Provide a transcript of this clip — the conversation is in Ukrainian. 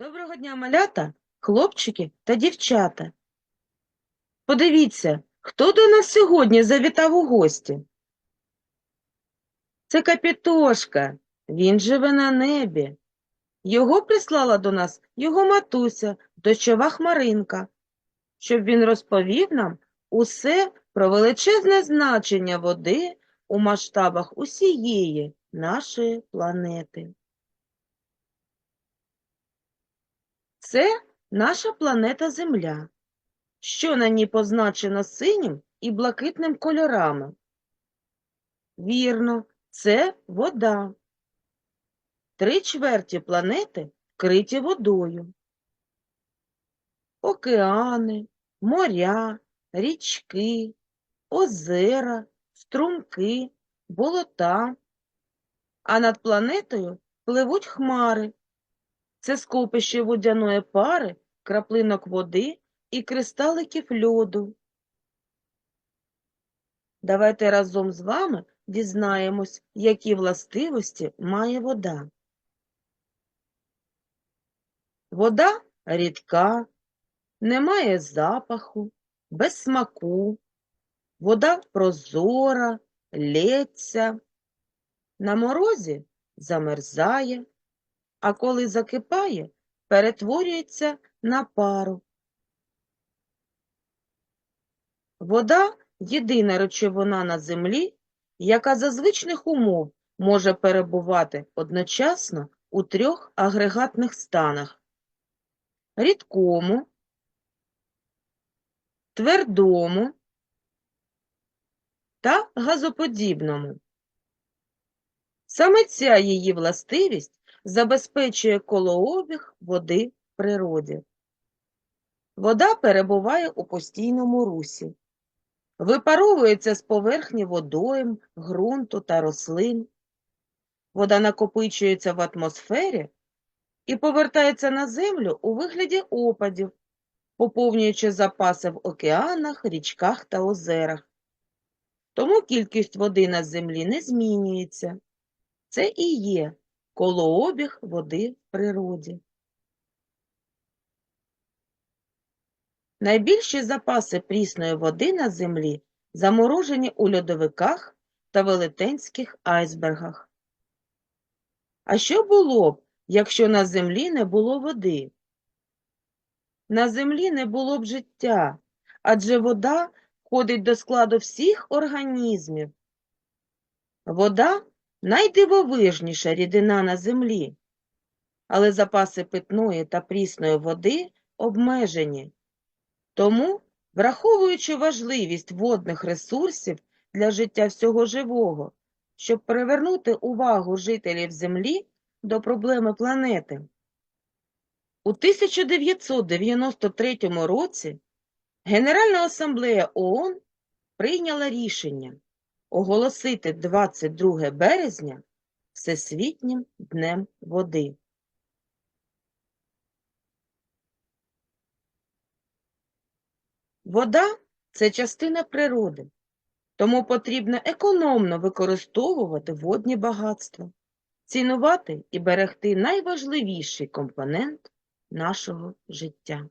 Доброго дня, малята, хлопчики та дівчата. Подивіться, хто до нас сьогодні завітав у гості. Це Капітошка, він живе на небі. Його прислала до нас його матуся, дощова хмаринка, щоб він розповів нам усе про величезне значення води у масштабах усієї нашої планети. Це наша планета Земля, що на ній позначено синім і блакитним кольорами. Вірно, це вода. Три чверті планети вкриті водою. Океани, моря, річки, озера, струмки, болота. А над планетою пливуть хмари. Це скопище водяної пари, краплинок води і кристаликів льоду. Давайте разом з вами дізнаємось, які властивості має вода. Вода рідка, не має запаху, без смаку. Вода прозора, лється. На морозі замерзає, а коли закипає, перетворюється на пару. Вода єдина речовина на землі, яка за звичних умов може перебувати одночасно у трьох агрегатних станах рідкому, твердому та газоподібному. Саме ця її властивість забезпечує колообіг води в природі. Вода перебуває у постійному русі, випаровується з поверхні водойм, ґрунту та рослин. Вода накопичується в атмосфері і повертається на землю у вигляді опадів, поповнюючи запаси в океанах, річках та озерах. Тому кількість води на землі не змінюється. Це і є колообіг води в природі. Найбільші запаси прісної води на землі заморожені у льодовиках та велетенських айсбергах. А що було б, якщо на землі не було води? На землі не було б життя, адже вода входить до складу всіх організмів. Вода найдивовижніша рідина на землі, але запаси питної та прісної води обмежені. Тому, враховуючи важливість водних ресурсів для життя всього живого, щоб привернути увагу жителів Землі до проблеми планети, у 1993 році Генеральна асамблея ООН прийняла рішення оголосити 22 березня Всесвітнім днем води. Вода це частина природи, тому потрібно економно використовувати водні багатства, цінувати і берегти найважливіший компонент нашого життя.